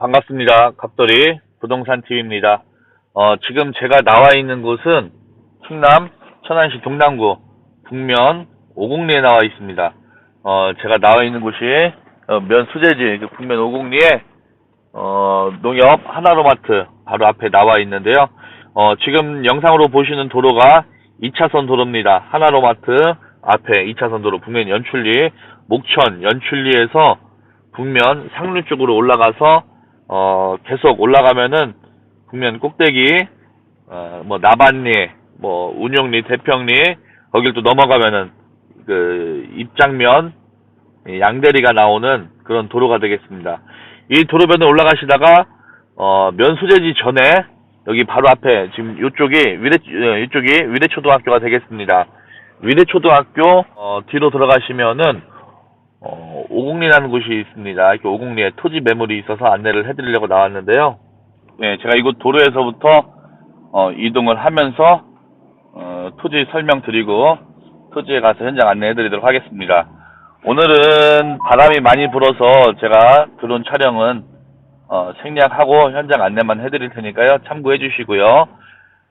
반갑습니다. 갑돌이 부동산 TV입니다. 어, 지금 제가 나와 있는 곳은 충남 천안시 동남구 북면 5공리에 나와 있습니다. 어, 제가 나와 있는 곳이 어, 면 수제지 그 북면 5공리에 어, 농협 하나로마트 바로 앞에 나와 있는데요. 어, 지금 영상으로 보시는 도로가 2차선 도로입니다. 하나로마트 앞에 2차선 도로 북면 연출리 목천 연출리에서 북면 상류 쪽으로 올라가서 어 계속 올라가면은 북면 꼭대기 어 뭐 나반리 뭐 운용리 대평리 거길 또 넘어가면은 그 입장면 이 양대리가 나오는 그런 도로가 되겠습니다. 이 도로변에 올라가시다가 어 면수제지 전에 여기 바로 앞에 지금 이쪽이 위례 어, 이쪽이 위례초등학교가 되겠습니다. 위례초등학교 어, 뒤로 들어가시면은 어, 오공리라는 곳이 있습니다. 이렇게 오공리에 토지 매물이 있어서 안내를 해드리려고 나왔는데요. 네, 제가 이곳 도로에서부터 어, 이동을 하면서 어, 토지 설명 드리고 토지에 가서 현장 안내해 드리도록 하겠습니다. 오늘은 바람이 많이 불어서 제가 드론 촬영은 어, 생략하고 현장 안내만 해드릴 테니까요. 참고해 주시고요.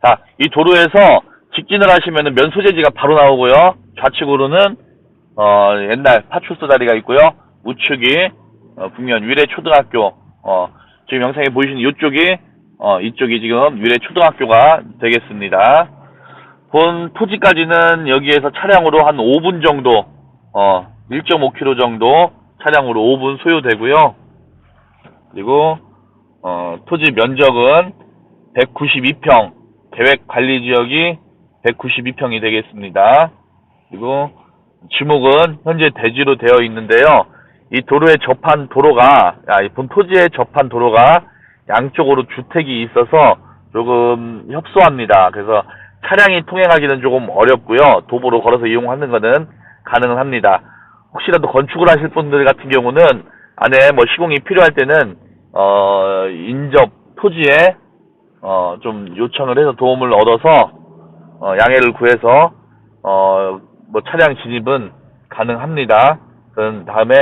자, 이 도로에서 직진을 하시면은 면소재지가 바로 나오고요. 좌측으로는 어, 옛날 파출소 다리가 있고요. 우측이 어, 북면 위례 초등학교 어, 지금 영상에 보이시는 이쪽이 어, 이쪽이 지금 위례 초등학교가 되겠습니다. 본 토지까지는 여기에서 차량으로 한 5분 정도 어, 1.5km 정도 차량으로 5분 소요되고요. 그리고 어, 토지 면적은 192평, 계획 관리 지역이 192평이 되겠습니다. 그리고 지목은 현재 대지로 되어 있는데요. 이 도로에 접한 도로가, 아, 이본 토지에 접한 도로가 양쪽으로 주택이 있어서 조금 협소합니다. 그래서 차량이 통행하기는 조금 어렵고요. 도보로 걸어서 이용하는 것은 가능은 합니다. 혹시라도 건축을 하실 분들 같은 경우는 안에 뭐 시공이 필요할 때는 어, 인접 토지에 어, 좀 요청을 해서 도움을 얻어서 어, 양해를 구해서 어, 뭐 차량 진입은 가능합니다. 그런 다음에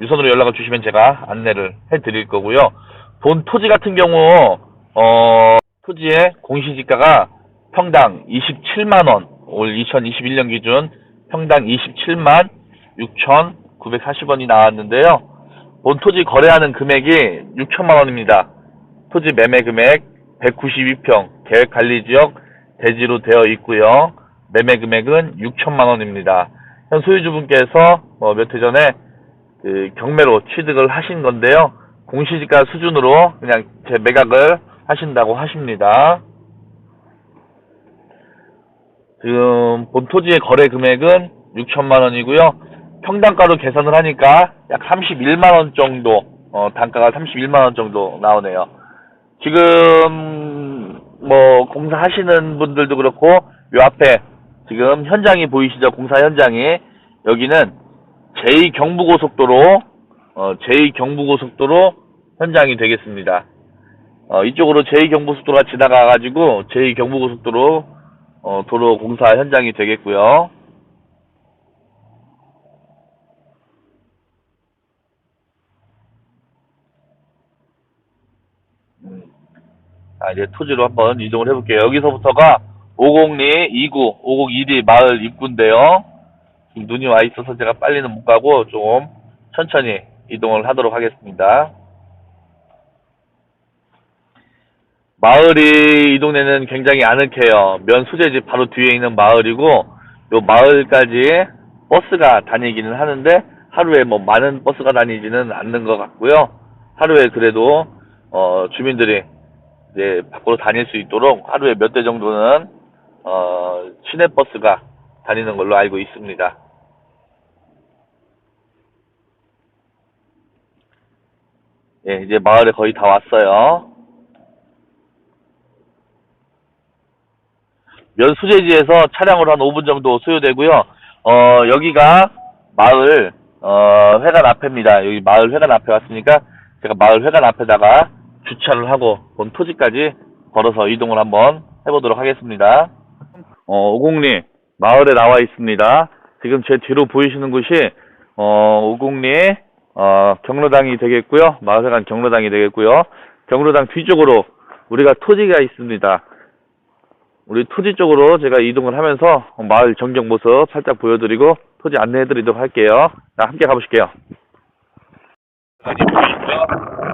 유선으로 연락을 주시면 제가 안내를 해드릴 거고요. 본 토지 같은 경우 어, 토지의 공시지가가 평당 27만 원, 올 2021년 기준 평당 27만 6,940원이 나왔는데요. 본 토지 거래하는 금액이 6천만 원입니다. 토지 매매 금액 192평 계획 관리 지역 대지로 되어 있고요. 매매 금액은 6천만 원입니다. 현 소유주분께서 뭐몇해 전에 그 경매로 취득을 하신 건데요. 공시지가 수준으로 그냥 제 매각을 하신다고 하십니다. 지금 본 토지의 거래 금액은 6천만 원이고요. 평당가로 계산을 하니까 약 31만 원 정도, 어, 단가가 31만 원 정도 나오네요. 지금 뭐 공사하시는 분들도 그렇고 요 앞에 지금 현장이 보이시죠? 공사 현장이 여기는 제2 경부고속도로 어, 제2 경부고속도로 현장이 되겠습니다. 어, 이쪽으로 제2 경부고속도로가 지나가 가지고 제2 경부고속도로 어, 도로 공사 현장이 되겠고요. 자, 이제 토지로 한번 이동을 해볼게요. 여기서부터가 502, 29, 501이 마을 입구인데요. 눈이 와 있어서 제가 빨리는 못 가고 좀 천천히 이동을 하도록 하겠습니다. 마을이 이 동네는 굉장히 아늑해요. 면 수제지 바로 뒤에 있는 마을이고 요 마을까지 버스가 다니기는 하는데 하루에 뭐 많은 버스가 다니지는 않는 것 같고요. 하루에 그래도 어 주민들이 이제 밖으로 다닐 수 있도록 하루에 몇 대 정도는 어 시내 버스가 다니는 걸로 알고 있습니다. 예, 이제 마을에 거의 다 왔어요. 면 수제지에서 차량으로 한 5분 정도 소요되고요. 어, 여기가 마을, 어, 회관 앞에입니다. 여기 마을 회관 앞에 왔으니까 제가 마을 회관 앞에다가 주차를 하고 본 토지까지 걸어서 이동을 한번 해보도록 하겠습니다. 어, 오공리 마을에 나와 있습니다. 지금 제 뒤로 보이시는 곳이 어, 오공리 어, 경로당이 되겠고요. 마을회관 경로당이 되겠고요. 경로당 뒤쪽으로 우리가 토지가 있습니다. 우리 토지 쪽으로 제가 이동을 하면서 마을 전경 모습 살짝 보여드리고 토지 안내해드리도록 할게요. 자, 함께 가보실게요. 보이시죠?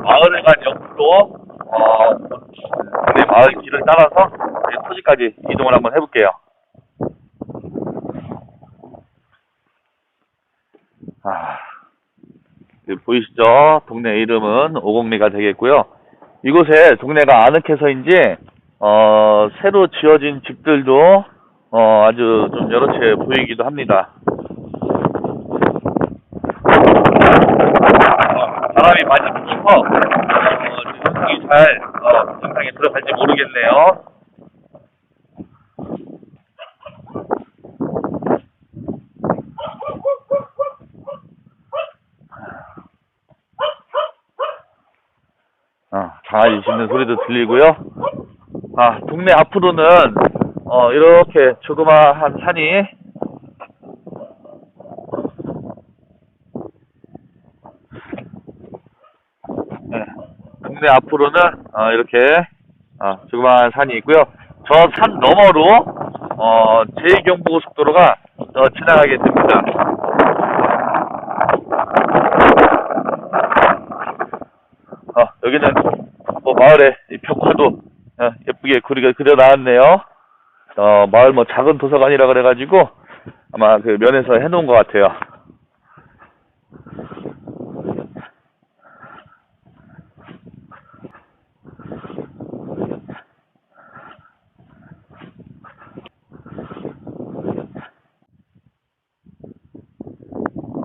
마을회관 옆으로 어, 우리 마을 길을 따라서 토지까지 이동을 한번 해볼게요. 아, 보이시죠? 동네 이름은 오곡리가 되겠고요. 이곳에 동네가 아늑해서인지 어, 새로 지어진 집들도 어, 아주 좀 여러 채 보이기도 합니다. 어, 바람이 많이 불어서 어, 영상이 잘 어, 영상에 들어갈지 모르겠네요. 어, 강아지 짖는 소리도 들리고요. 아, 동네 앞으로는 어, 이렇게 조그마한 산이 네, 동네 앞으로는 어, 이렇게 어, 조그마한 산이 있고요. 저 산 너머로 어, 제2경부고속도로가 어, 지나가게 됩니다. 여기는 뭐 마을에 이 벽화도 어, 예쁘게 그리가 그려 나왔네요. 어, 마을 뭐 작은 도서관이라 그래가지고 아마 그 면에서 해놓은 것 같아요.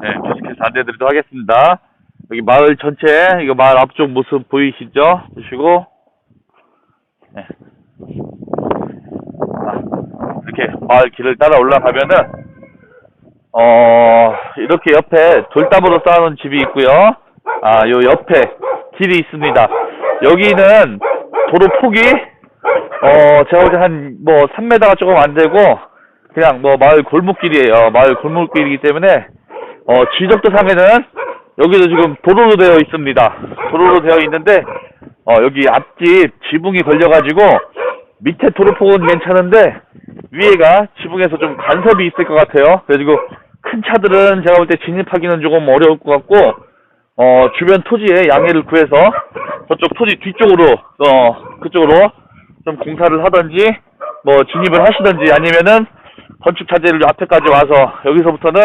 네, 계속해서 안내드리도록 하겠습니다. 여기 마을 전체, 이거 마을 앞쪽 모습 보이시죠? 보시고, 네. 아, 이렇게 마을 길을 따라 올라가면은, 어, 이렇게 옆에 돌담으로 쌓아놓은 집이 있고요. 아, 요 옆에 길이 있습니다. 여기는 도로 폭이, 어, 제가 볼때 한, 뭐, 3m가 조금 안 되고, 그냥 뭐, 마을 골목길이에요. 마을 골목길이기 때문에, 어, 지적도 상에는 여기도 지금 도로로 되어 있습니다. 도로로 되어 있는데, 어, 여기 앞집 지붕이 걸려가지고, 밑에 도로폭은 괜찮은데, 위에가 지붕에서 좀 간섭이 있을 것 같아요. 그래가지고, 큰 차들은 제가 볼 때 진입하기는 조금 어려울 것 같고, 어, 주변 토지에 양해를 구해서, 저쪽 토지 뒤쪽으로, 어, 그쪽으로 좀 공사를 하든지, 뭐, 진입을 하시든지, 아니면은, 건축 자재를 앞에까지 와서, 여기서부터는,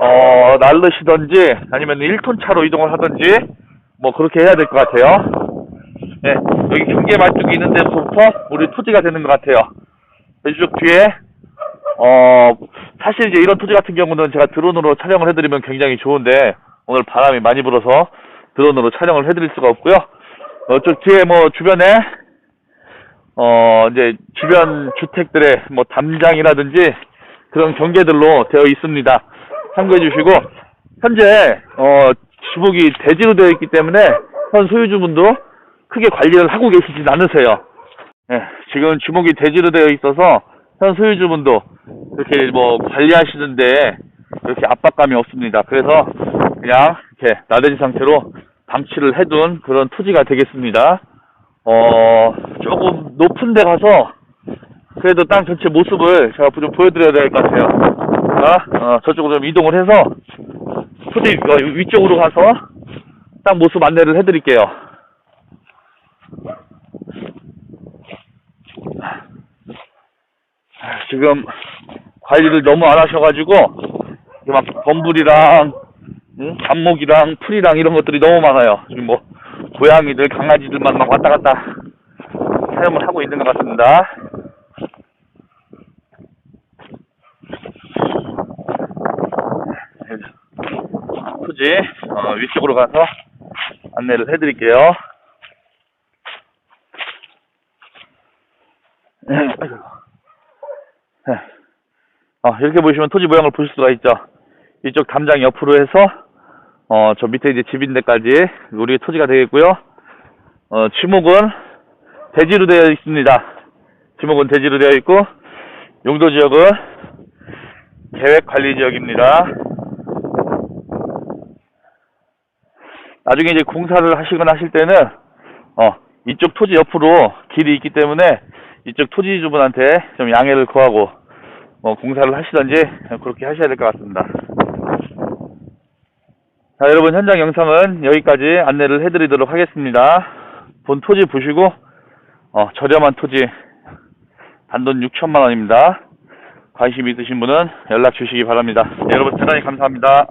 어, 날르시던지 아니면 1톤 차로 이동을 하든지 뭐 그렇게 해야 될 것 같아요. 네, 여기 경계 말뚝이 있는 데서부터 우리 토지가 되는 것 같아요. 이쪽 뒤에 어 사실 이제 이런 토지 같은 경우는 제가 드론으로 촬영을 해드리면 굉장히 좋은데 오늘 바람이 많이 불어서 드론으로 촬영을 해드릴 수가 없고요. 어, 저 뒤에 뭐 주변에 어 이제 주변 주택들의 뭐 담장이라든지 그런 경계들로 되어 있습니다. 참고해 주시고 현재 어 지목이 대지로 되어 있기 때문에 현 소유주분도 크게 관리를 하고 계시진 않으세요. 예, 지금 주목이 대지로 되어 있어서 현 소유주분도 이렇게 뭐 관리하시는데 이렇게 압박감이 없습니다. 그래서 그냥 이렇게 나대지 상태로 방치를 해둔 그런 토지가 되겠습니다. 어 조금 높은 데 가서 그래도 땅 전체 모습을 제가 좀 보여드려야 될 것 같아요. 자, 어, 저쪽으로 좀 이동을 해서 토지 어, 위쪽으로 가서 땅 모습 안내를 해드릴게요. 지금 관리를 너무 안 하셔가지고 막 범불이랑 응? 잡목이랑 풀이랑 이런 것들이 너무 많아요. 지금 뭐 고양이들, 강아지들만 막 왔다 갔다 사용을 하고 있는 것 같습니다. 토지 어, 위쪽으로 가서 안내를 해드릴게요. 네. 어, 이렇게 보시면 토지 모양을 보실 수가 있죠. 이쪽 담장 옆으로 해서 어, 저 밑에 이제 집인 데까지 우리 토지가 되겠고요. 어, 지목은 대지로 되어 있습니다. 지목은 대지로 되어 있고 용도 지역은 계획 관리 지역입니다. 나중에 이제 공사를 하시거나 하실 때는 어 이쪽 토지 옆으로 길이 있기 때문에 이쪽 토지주분한테 좀 양해를 구하고 뭐 공사를 하시던지 그렇게 하셔야 될 것 같습니다. 자 여러분 현장 영상은 여기까지 안내를 해드리도록 하겠습니다. 본 토지 보시고 어, 저렴한 토지 단돈 6천만 원입니다. 관심 있으신 분은 연락 주시기 바랍니다. 네, 여러분 대단히 감사합니다.